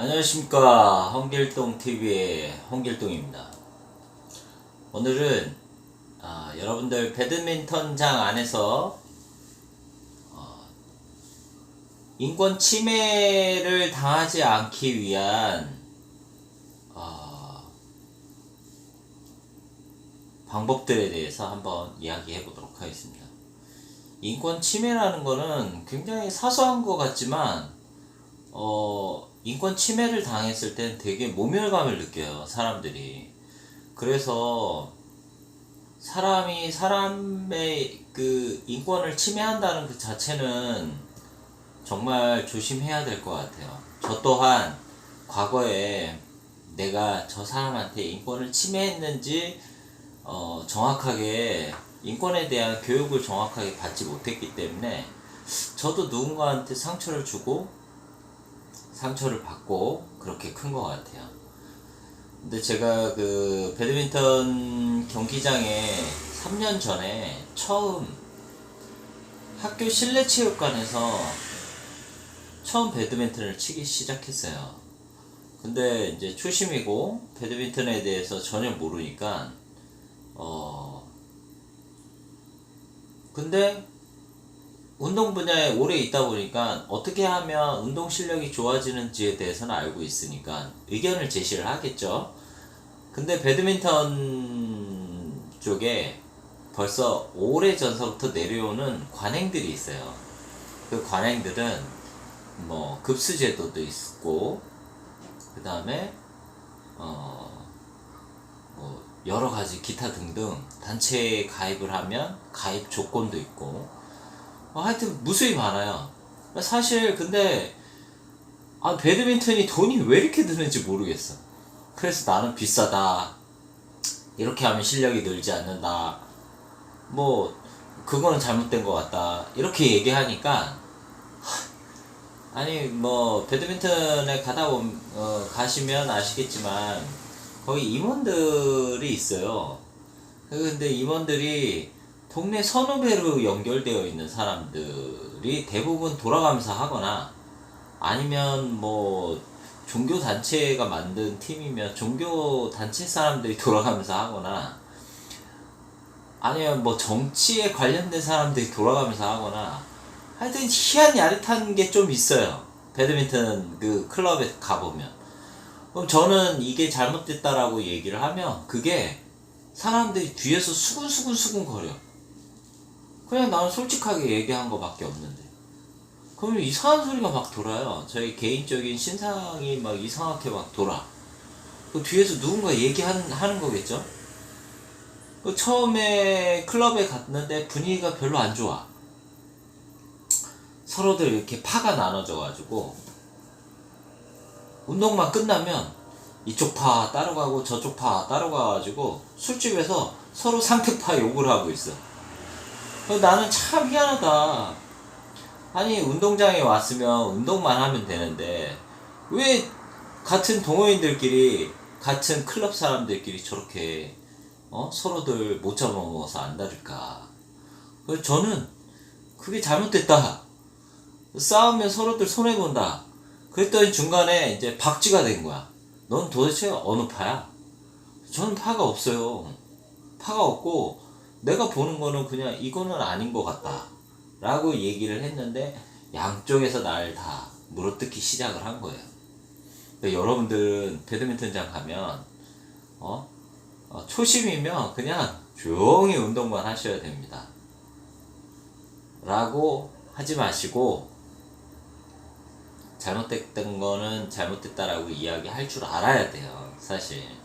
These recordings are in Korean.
안녕하십니까. 홍길동TV의 홍길동입니다. 오늘은 아, 여러분들 배드민턴장 안에서 어, 인권 침해를 당하지 않기 위한 어, 방법들에 대해서 한번 이야기해 보도록 하겠습니다. 인권 침해라는 거는 굉장히 사소한 것 같지만 어, 인권 침해를 당했을 땐 되게 모멸감을 느껴요, 사람들이. 그래서 사람이 사람의 그 인권을 침해한다는 그 자체는 정말 조심해야 될 것 같아요. 저 또한 과거에 내가 저 사람한테 인권을 침해했는지 어, 정확하게 인권에 대한 교육을 정확하게 받지 못했기 때문에 저도 누군가한테 상처를 주고 상처를 받고 그렇게 큰 것 같아요. 근데 제가 그 배드민턴 경기장에 3년 전에 처음 학교 실내 체육관에서 처음 배드민턴을 치기 시작했어요. 근데 이제 초심이고 배드민턴에 대해서 전혀 모르니까 어 근데 운동 분야에 오래 있다 보니까 어떻게 하면 운동 실력이 좋아지는지에 대해서는 알고 있으니까 의견을 제시를 하겠죠. 근데 배드민턴 쪽에 벌써 오래 전서부터 내려오는 관행들이 있어요. 그 관행들은 뭐 급수제도도 있고 그 다음에 어 뭐 여러 가지 기타 등등 단체에 가입을 하면 가입 조건도 있고 어, 하여튼 무수히 많아요. 사실 근데 아 배드민턴이 돈이 왜 이렇게 드는지 모르겠어. 그래서 나는 비싸다. 이렇게 하면 실력이 늘지 않는다. 뭐 그거는 잘못된 것 같다. 이렇게 얘기하니까 하, 아니 뭐 배드민턴에 가다 보면 어, 가시면 아시겠지만 거기 임원들이 있어요. 근데 임원들이 동네 선후배로 연결되어 있는 사람들이 대부분 돌아가면서 하거나 아니면 뭐 종교 단체가 만든 팀이면 종교 단체 사람들이 돌아가면서 하거나 아니면 뭐 정치에 관련된 사람들이 돌아가면서 하거나 하여튼 희한 야릇한 게 좀 있어요. 배드민턴 그 클럽에 가보면. 그럼 저는 이게 잘못됐다라고 얘기를 하면 그게 사람들이 뒤에서 수근수근 수근 거려. 그냥 나는 솔직하게 얘기한 거밖에 없는데. 그러면 이상한 소리가 막 돌아요. 저희 개인적인 신상이 막 이상하게 막 돌아. 그 뒤에서 누군가 얘기하는 하는 거겠죠? 그 처음에 클럽에 갔는데 분위기가 별로 안 좋아. 서로들 이렇게 파가 나눠져가지고 운동만 끝나면 이쪽 파 따로 가고 저쪽 파 따로 가가지고 술집에서 서로 상대파 욕을 하고 있어. 나는 참 희한하다. 아니 운동장에 왔으면 운동만 하면 되는데 왜 같은 동호인들끼리 같은 클럽 사람들끼리 저렇게 어? 서로들 못 잡아먹어서 안 다를까? 그래서 저는 그게 잘못됐다. 싸우면 서로들 손해 본다. 그랬더니 중간에 이제 박쥐가 된 거야. 넌 도대체 어느 파야? 저는 파가 없어요. 파가 없고 내가 보는 거는 그냥 이거는 아닌 것 같다. 라고 얘기를 했는데 양쪽에서 날 다 물어뜯기 시작을 한 거예요. 그러니까 여러분들은 배드민턴장 가면 어? 어, 초심이면 그냥 조용히 운동만 하셔야 됩니다. 라고 하지 마시고 잘못됐던 거는 잘못됐다라고 이야기할 줄 알아야 돼요. 사실.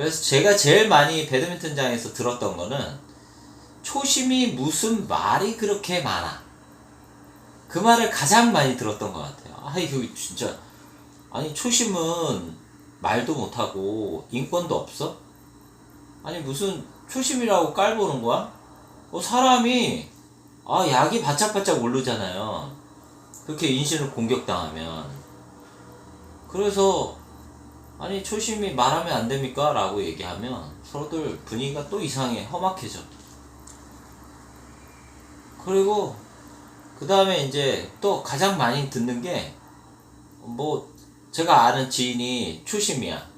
그래서 제가 제일 많이 배드민턴장에서 들었던 거는 초심이 무슨 말이 그렇게 많아. 그 말을 가장 많이 들었던 것 같아요. 아, 이거 진짜. 아니, 초심은 말도 못하고 인권도 없어? 아니, 무슨 초심이라고 깔보는 거야? 어, 사람이, 아, 약이 바짝바짝 오르잖아요. 그렇게 인신을 공격당하면. 그래서, 아니, 초심이 말하면 안 됩니까? 라고 얘기하면 서로들 분위기가 또 이상해. 험악해져. 그리고 그 다음에 이제 또 가장 많이 듣는 게 뭐 제가 아는 지인이 초심이야.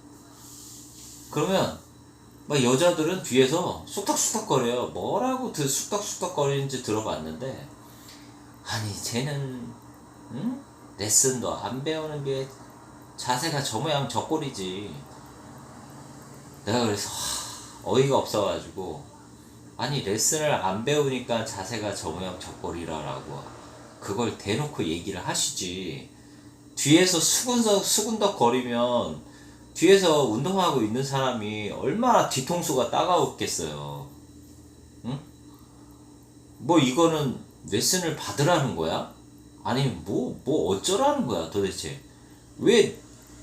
그러면 막 여자들은 뒤에서 쑥덕쑥덕거려요. 뭐라고 그 쑥덕쑥덕거리는지 들어봤는데 아니 쟤는 응? 레슨도 안 배우는 게 자세가 저 모양 저 꼴이지. 내가 그래서 하, 어이가 없어가지고 아니 레슨을 안 배우니까 자세가 저 모양 저 꼴이라라고 그걸 대놓고 얘기를 하시지. 뒤에서 수근덕 수근덕 거리면 뒤에서 운동하고 있는 사람이 얼마나 뒤통수가 따가웠겠어요. 응? 뭐 이거는 레슨을 받으라는 거야? 아니 뭐뭐 어쩌라는 거야 도대체? 왜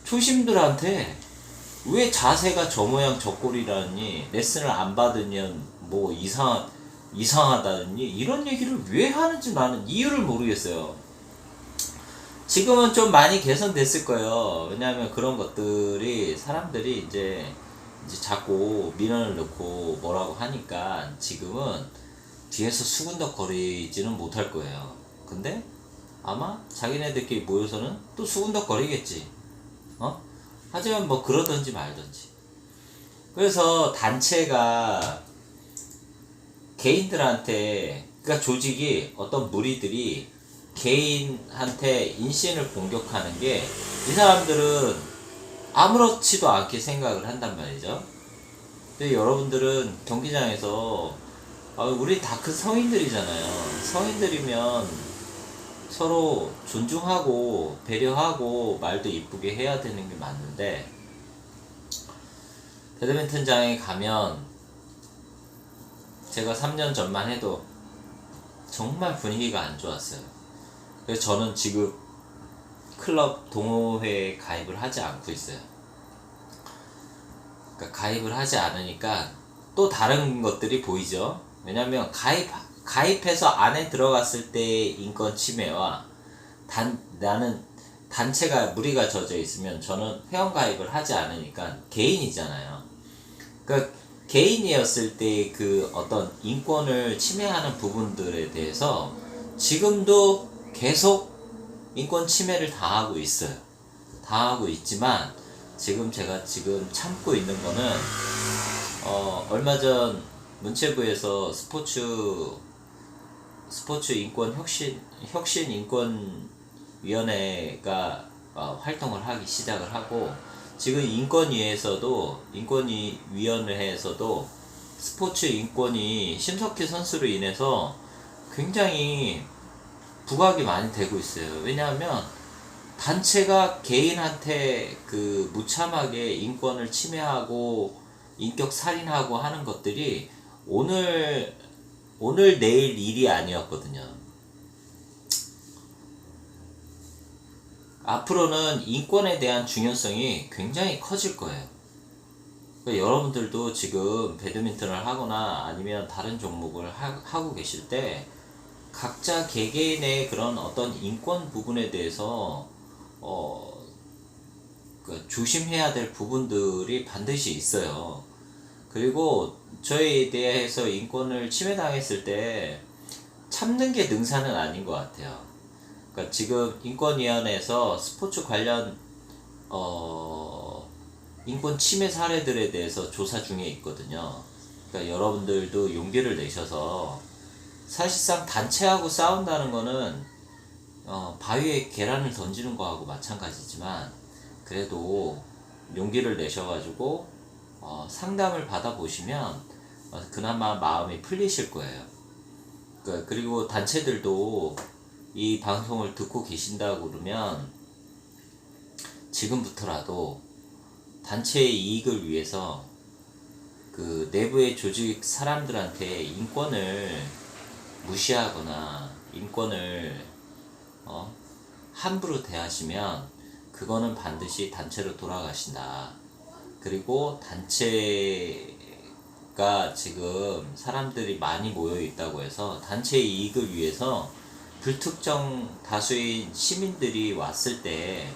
초심들한테 왜 자세가 저 모양 저 꼴이라니 레슨을 안 받으면 뭐 이상 이상하다니 이런 얘기를 왜 하는지 나는 이유를 모르겠어요. 지금은 좀 많이 개선됐을 거예요. 왜냐하면 그런 것들이 사람들이 이제 이제 자꾸 민원을 넣고 뭐라고 하니까 지금은 뒤에서 수군덕 거리지는 못할 거예요. 근데 아마 자기네들끼리 모여서는 또 수군덕 거리겠지. 어? 하지만 뭐 그러든지 말든지. 그래서 단체가 개인들한테 그러니까 조직이 어떤 무리들이 개인한테 인신을 공격하는 게 이 사람들은 아무렇지도 않게 생각을 한단 말이죠. 근데 여러분들은 경기장에서 아, 우리 다큰 성인들이잖아요. 성인들이면 서로 존중하고 배려하고 말도 이쁘게 해야 되는 게 맞는데 배드민턴장에 가면 제가 3년 전만 해도 정말 분위기가 안 좋았어요. 그래서 저는 지금 클럽 동호회에 가입을 하지 않고 있어요. 그러니까 가입을 하지 않으니까 또 다른 것들이 보이죠. 왜냐면 가입 가입해서 안에 들어갔을 때의 인권 침해와 단 나는 단체가 무리가 젖어 있으면 저는 회원 가입을 하지 않으니까 개인이잖아요. 그러니까 개인이었을 때 그 어떤 인권을 침해하는 부분들에 대해서 지금도 계속 인권 침해를 당하고 있어요. 당하고 있지만 지금 제가 지금 참고 있는 거는 어 얼마 전 문체부에서 스포츠 스포츠 인권 혁신 혁신 인권 위원회가 어, 활동을 하기 시작을 하고 지금 인권위에서도 인권위 위원회에서도 스포츠 인권이 심석희 선수로 인해서 굉장히 부각이 많이 되고 있어요. 왜냐하면 단체가 개인한테 그 무참하게 인권을 침해하고 인격 살인하고 하는 것들이 오늘 오늘 내일 일이 아니었거든요. 앞으로는 인권에 대한 중요성이 굉장히 커질 거예요. 그러니까 여러분들도 지금 배드민턴을 하거나 아니면 다른 종목을 하, 고 계실 때 각자 개개인의 그런 어떤 인권 부분에 대해서 어, 그 조심해야 될 부분들이 반드시 있어요. 그리고 저희에 대해서 인권을 침해당했을 때 참는 게 능사는 아닌 것 같아요. 그러니까 지금 인권위원회에서 스포츠 관련 어 인권 침해 사례들에 대해서 조사 중에 있거든요. 그러니까 여러분들도 용기를 내셔서 사실상 단체하고 싸운다는 거는 어 바위에 계란을 던지는 거하고 마찬가지지만 그래도 용기를 내셔가지고 어 상담을 받아보시면 어 그나마 마음이 풀리실 거예요. 그 그리고 단체들도 이 방송을 듣고 계신다고 그러면 지금부터라도 단체의 이익을 위해서 그 내부의 조직 사람들한테 인권을 무시하거나 인권을 어, 함부로 대하시면 그거는 반드시 단체로 돌아가신다. 그리고 단체가 지금 사람들이 많이 모여 있다고 해서 단체의 이익을 위해서 불특정 다수의 시민들이 왔을 때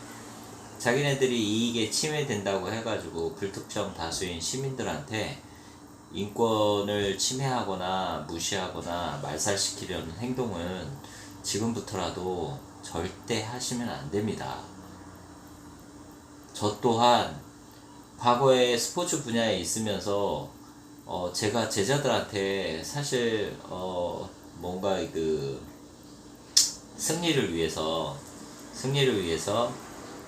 자기네들이 이익에 침해된다고 해가지고 불특정 다수인 시민들한테 인권을 침해하거나 무시하거나 말살시키려는 행동은 지금부터라도 절대 하시면 안 됩니다. 저 또한 과거에 스포츠 분야에 있으면서 어, 제가 제자들한테 사실 어, 뭔가 그 승리를 위해서 승리를 위해서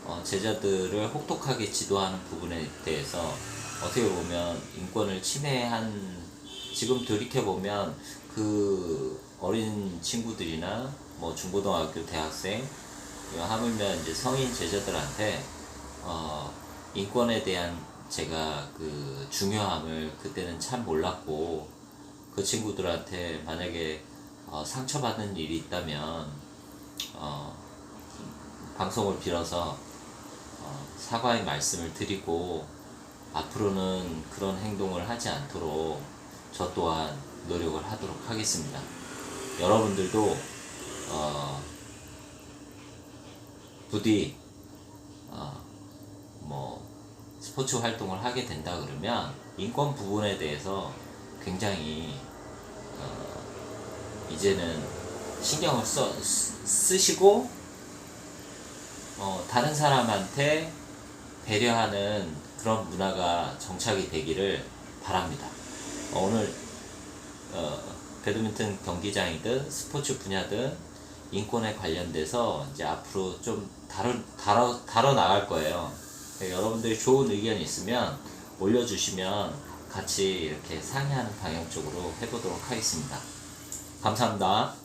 어, 제자들을 혹독하게 지도하는 부분에 대해서 어떻게 보면 인권을 침해한 지금 돌이켜 보면 그 어린 친구들이나 뭐 중고등학교 대학생 하물며 이제 성인 제자들한테 어, 인권에 대한 제가 그 중요함을 그때는 참 몰랐고 그 친구들한테 만약에 어, 상처받는 일이 있다면 어, 방송을 빌어서 어, 사과의 말씀을 드리고 앞으로는 그런 행동을 하지 않도록 저 또한 노력을 하도록 하겠습니다. 여러분들도 어, 부디 어, 뭐 스포츠 활동을 하게 된다 그러면 인권 부분에 대해서 굉장히 어, 이제는 신경을 써 쓰- 쓰시고 어, 다른 사람한테 배려하는 그런 문화가 정착이 되기를 바랍니다. 어, 오늘 어, 배드민턴 경기장이든 스포츠 분야든 인권에 관련돼서 이제 앞으로 좀 다뤄, 다뤄, 다뤄 나갈 거예요. 네, 여러분들이 좋은 의견 있으면 올려주시면 같이 이렇게 상의하는 방향 쪽으로 해보도록 하겠습니다. 감사합니다.